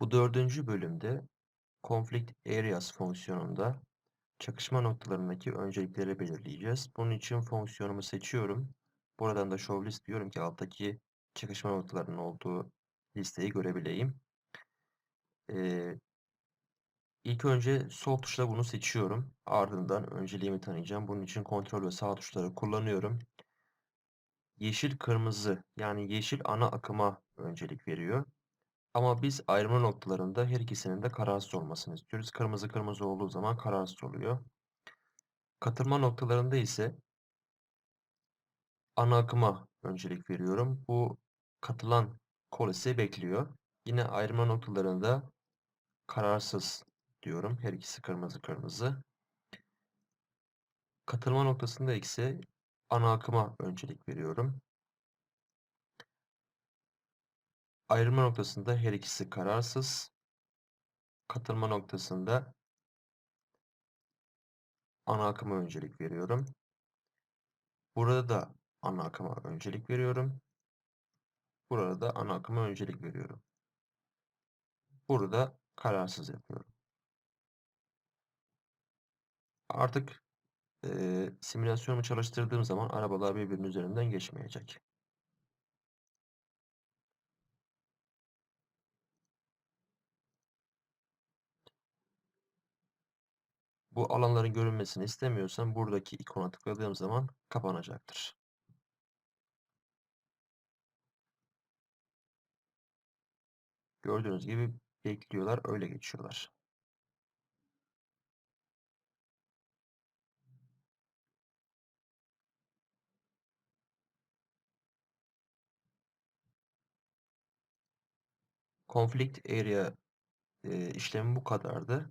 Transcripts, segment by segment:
Bu dördüncü bölümde Conflict Areas fonksiyonunda çakışma noktalarındaki öncelikleri belirleyeceğiz. Bunun için fonksiyonumu seçiyorum. Buradan da show list diyorum ki alttaki çakışma noktalarının olduğu listeyi görebileyim. Ee, ilk önce sol tuşla bunu seçiyorum. Ardından önceliğimi tanıyacağım. Bunun için kontrol ve sağ tuşları kullanıyorum. Yeşil kırmızı yani yeşil ana akıma öncelik veriyor. Ama biz ayrımlı noktalarında her ikisinin de kararsız olmasını istiyoruz. Kırmızı kırmızı olduğu zaman kararsız oluyor. Katılma noktalarında ise ana akıma öncelik veriyorum. Bu katılan kol ise bekliyor. Yine ayrılma noktalarında kararsız diyorum. Her ikisi kırmızı kırmızı. Katılma noktasında ise ana akıma öncelik veriyorum. Ayrılma noktasında her ikisi kararsız. Katılma noktasında ana akıma öncelik veriyorum. Burada da ana akıma öncelik veriyorum. Burada da ana akıma öncelik veriyorum. Burada kararsız yapıyorum. Artık e, simülasyonumu çalıştırdığım zaman arabalar birbirinin üzerinden geçmeyecek. Bu alanların görünmesini istemiyorsam buradaki ikona tıkladığım zaman kapanacaktır. Gördüğünüz gibi bekliyorlar, öyle geçiyorlar. Conflict Area e, işlemi bu kadardı.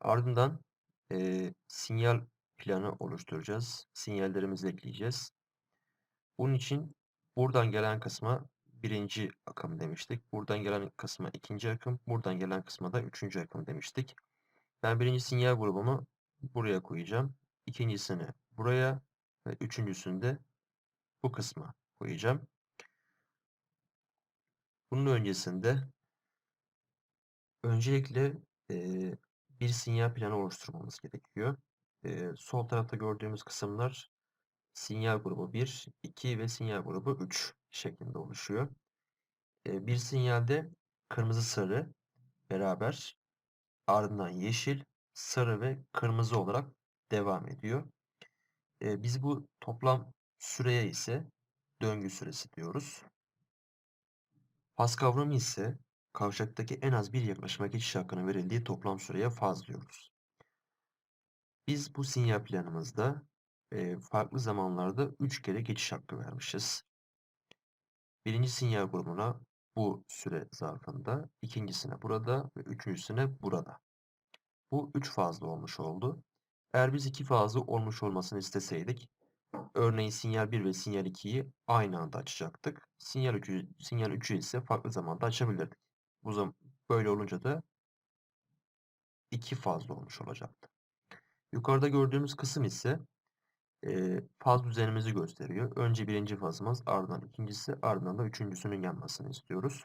Ardından e, sinyal planı oluşturacağız. Sinyallerimizi ekleyeceğiz. Bunun için buradan gelen kısma birinci akım demiştik. Buradan gelen kısma ikinci akım, buradan gelen kısma da üçüncü akım demiştik. Ben birinci sinyal grubumu buraya koyacağım. İkincisini buraya ve üçüncüsünü de bu kısma koyacağım. Bunun öncesinde öncelikle e, bir sinyal planı oluşturmamız gerekiyor. E, sol tarafta gördüğümüz kısımlar sinyal grubu 1, 2 ve sinyal grubu 3 şeklinde oluşuyor. E, bir sinyalde kırmızı sarı beraber ardından yeşil, sarı ve kırmızı olarak devam ediyor. E, biz bu toplam süreye ise döngü süresi diyoruz. Pas kavramı ise kavşaktaki en az bir yaklaşıma geçiş hakkının verildiği toplam süreye faz diyoruz. Biz bu sinyal planımızda e, farklı zamanlarda 3 kere geçiş hakkı vermişiz. Birinci sinyal grubuna bu süre zarfında, ikincisine burada ve üçüncüsüne burada. Bu üç fazlı olmuş oldu. Eğer biz iki fazlı olmuş olmasını isteseydik, örneğin sinyal 1 ve sinyal 2'yi aynı anda açacaktık. Sinyal 3'ü sinyal 3'ü ise farklı zamanda açabilirdik. Bu zaman böyle olunca da iki fazla olmuş olacaktı. Yukarıda gördüğümüz kısım ise e, faz düzenimizi gösteriyor. Önce birinci fazımız, ardından ikincisi, ardından da üçüncüsünün yanmasını istiyoruz.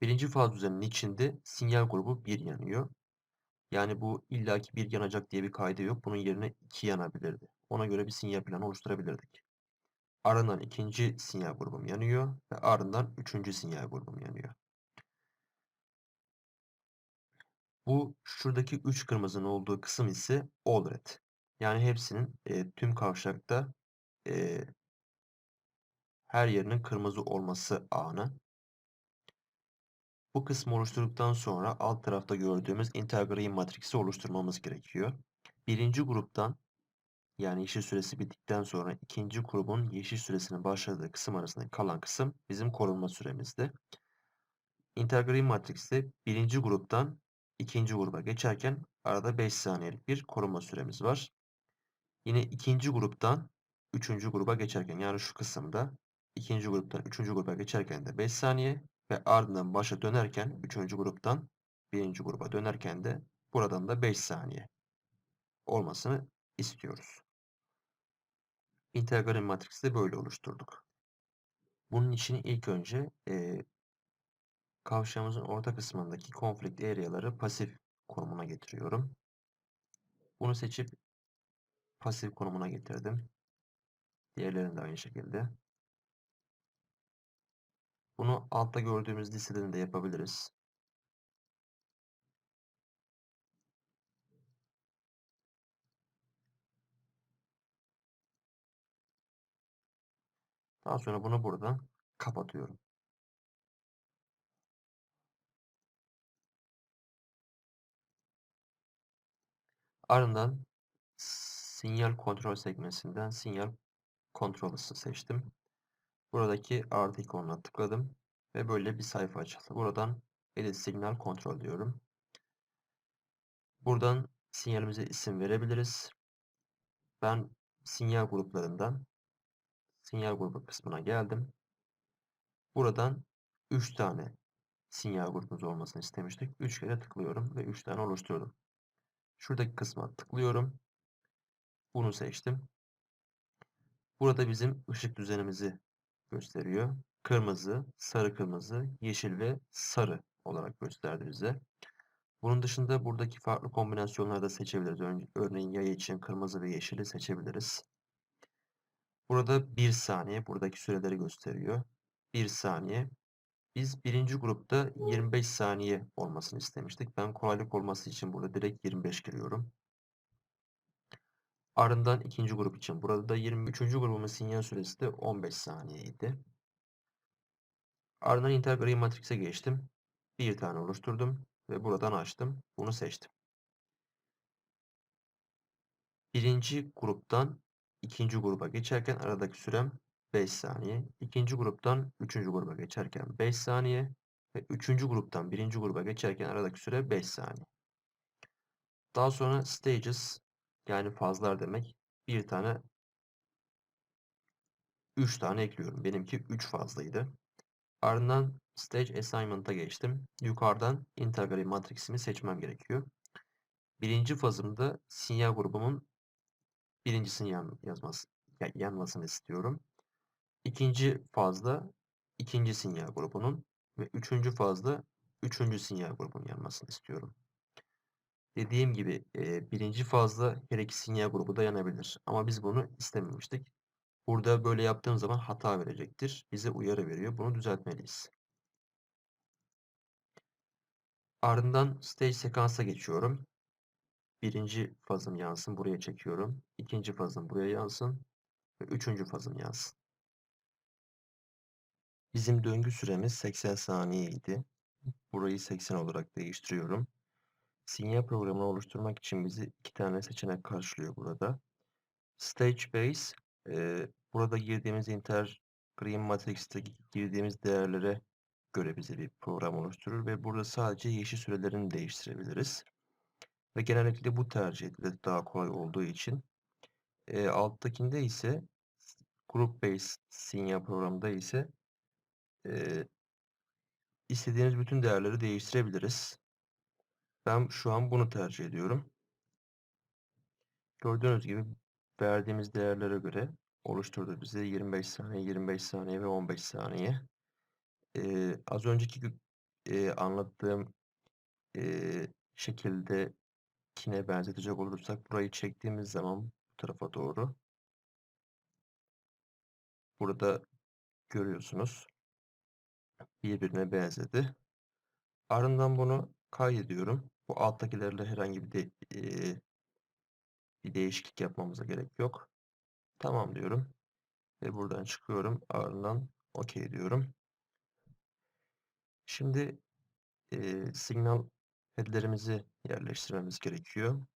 Birinci faz düzeninin içinde sinyal grubu 1 yanıyor. Yani bu illaki 1 yanacak diye bir kaydı yok. Bunun yerine 2 yanabilirdi. Ona göre bir sinyal planı oluşturabilirdik. Ardından ikinci sinyal grubum yanıyor ve ardından üçüncü sinyal grubum yanıyor. Bu şuradaki 3 kırmızının olduğu kısım ise all red. Yani hepsinin e, tüm kavşakta e, her yerinin kırmızı olması anı. Bu kısmı oluşturduktan sonra alt tarafta gördüğümüz intergreen matriksi oluşturmamız gerekiyor. Birinci gruptan yani yeşil süresi bittikten sonra ikinci grubun yeşil süresinin başladığı kısım arasında kalan kısım bizim korunma süremizdi. Intergreen matrikste birinci gruptan ikinci gruba geçerken arada 5 saniyelik bir korunma süremiz var. Yine ikinci gruptan üçüncü gruba geçerken yani şu kısımda ikinci gruptan üçüncü gruba geçerken de 5 saniye ve ardından başa dönerken üçüncü gruptan birinci gruba dönerken de buradan da 5 saniye olmasını istiyoruz. İntegral matriksi de böyle oluşturduk. Bunun için ilk önce e, kavşağımızın orta kısmındaki conflict area'ları pasif konumuna getiriyorum. Bunu seçip pasif konumuna getirdim. Diğerlerini de aynı şekilde. Bunu altta gördüğümüz listeden de yapabiliriz. Daha sonra bunu buradan kapatıyorum. Ardından sinyal kontrol sekmesinden sinyal kontrolüsü seçtim. Buradaki artı ikonuna tıkladım ve böyle bir sayfa açıldı. Buradan edit signal kontrol diyorum. Buradan sinyalimize isim verebiliriz. Ben sinyal gruplarından sinyal grubu kısmına geldim. Buradan 3 tane sinyal grubumuz olmasını istemiştik. 3 kere tıklıyorum ve 3 tane oluşturdum. Şuradaki kısma tıklıyorum. Bunu seçtim. Burada bizim ışık düzenimizi gösteriyor. Kırmızı, sarı kırmızı, yeşil ve sarı olarak gösterdi bize. Bunun dışında buradaki farklı kombinasyonları da seçebiliriz. Örneğin yay için kırmızı ve yeşili seçebiliriz. Burada 1 saniye buradaki süreleri gösteriyor. 1 saniye. Biz birinci grupta 25 saniye olmasını istemiştik. Ben kolaylık olması için burada direkt 25 giriyorum. Ardından ikinci grup için. Burada da 23. grubun sinyal süresi de 15 saniyeydi. Ardından Intergray Matrix'e geçtim. Bir tane oluşturdum ve buradan açtım. Bunu seçtim. Birinci gruptan ikinci gruba geçerken aradaki sürem 5 saniye. İkinci gruptan üçüncü gruba geçerken 5 saniye. Ve üçüncü gruptan birinci gruba geçerken aradaki süre 5 saniye. Daha sonra stages yani fazlar demek. Bir tane 3 tane ekliyorum. Benimki 3 fazlaydı. Ardından Stage Assignment'a geçtim. Yukarıdan Integrity Matrix'imi seçmem gerekiyor. Birinci fazımda sinyal grubumun birincisini yan, yazması, yanmasını istiyorum. İkinci fazda ikinci sinyal grubunun ve üçüncü fazda üçüncü sinyal grubunun yanmasını istiyorum. Dediğim gibi e, birinci fazda her iki sinyal grubu da yanabilir. Ama biz bunu istememiştik. Burada böyle yaptığım zaman hata verecektir. Bize uyarı veriyor. Bunu düzeltmeliyiz. Ardından stage sekansa geçiyorum. Birinci fazım yansın. Buraya çekiyorum. İkinci fazım buraya yansın. Ve üçüncü fazım yansın. Bizim döngü süremiz 80 saniyeydi. Burayı 80 olarak değiştiriyorum. Sinyal programını oluşturmak için bizi iki tane seçenek karşılıyor burada. Stage Base, e, burada girdiğimiz Inter Green Matrix'te girdiğimiz değerlere göre bize bir program oluşturur ve burada sadece yeşil sürelerini değiştirebiliriz. Ve genellikle bu tercih edilir daha kolay olduğu için. E, alttakinde ise Group Based sinyal programında ise e, istediğiniz bütün değerleri değiştirebiliriz. Ben şu an bunu tercih ediyorum. Gördüğünüz gibi verdiğimiz değerlere göre oluşturdu bize 25 saniye, 25 saniye ve 15 saniye. Ee, az önceki e, anlattığım e, şekilde kine benzetecek olursak burayı çektiğimiz zaman bu tarafa doğru burada görüyorsunuz birbirine benzedi. Ardından bunu kaydediyorum. Bu alttakilerle herhangi bir de, e, bir değişiklik yapmamıza gerek yok. Tamam diyorum. Ve buradan çıkıyorum. Ardından OK diyorum. Şimdi e, signal headlerimizi yerleştirmemiz gerekiyor.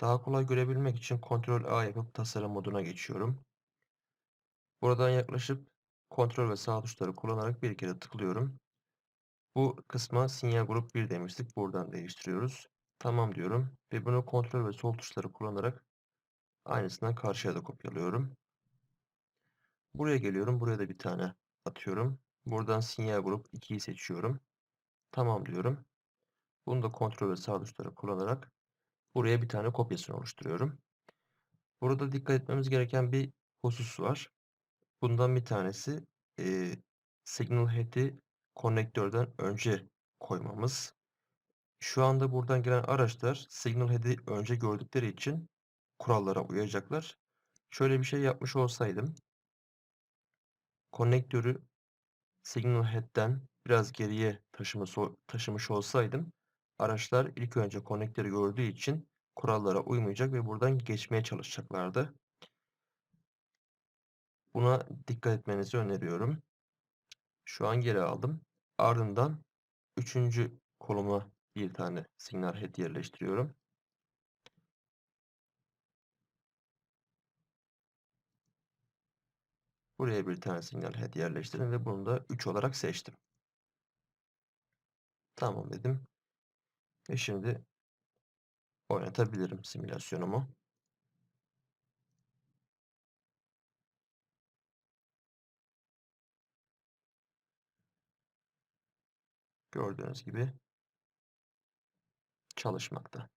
Daha kolay görebilmek için Ctrl A yapıp tasarım moduna geçiyorum. Buradan yaklaşıp kontrol ve sağ tuşları kullanarak bir kere tıklıyorum. Bu kısma sinyal grup 1 demiştik. Buradan değiştiriyoruz. Tamam diyorum ve bunu kontrol ve sol tuşları kullanarak aynısından karşıya da kopyalıyorum. Buraya geliyorum. Buraya da bir tane atıyorum. Buradan sinyal grup 2'yi seçiyorum. Tamam diyorum. Bunu da kontrol ve sağ tuşları kullanarak buraya bir tane kopyasını oluşturuyorum. Burada dikkat etmemiz gereken bir husus var. Bundan bir tanesi e, signal head'i konnektörden önce koymamız. Şu anda buradan gelen araçlar signal head'i önce gördükleri için kurallara uyacaklar. Şöyle bir şey yapmış olsaydım konnektörü signal head'den biraz geriye taşımış, taşımış olsaydım araçlar ilk önce konnektörü gördüğü için kurallara uymayacak ve buradan geçmeye çalışacaklardı. Buna dikkat etmenizi öneriyorum. Şu an geri aldım. Ardından üçüncü koluma bir tane signal head yerleştiriyorum. Buraya bir tane signal head yerleştirdim ve bunu da 3 olarak seçtim. Tamam dedim. Ve şimdi oynatabilirim simülasyonumu. Gördüğünüz gibi çalışmakta.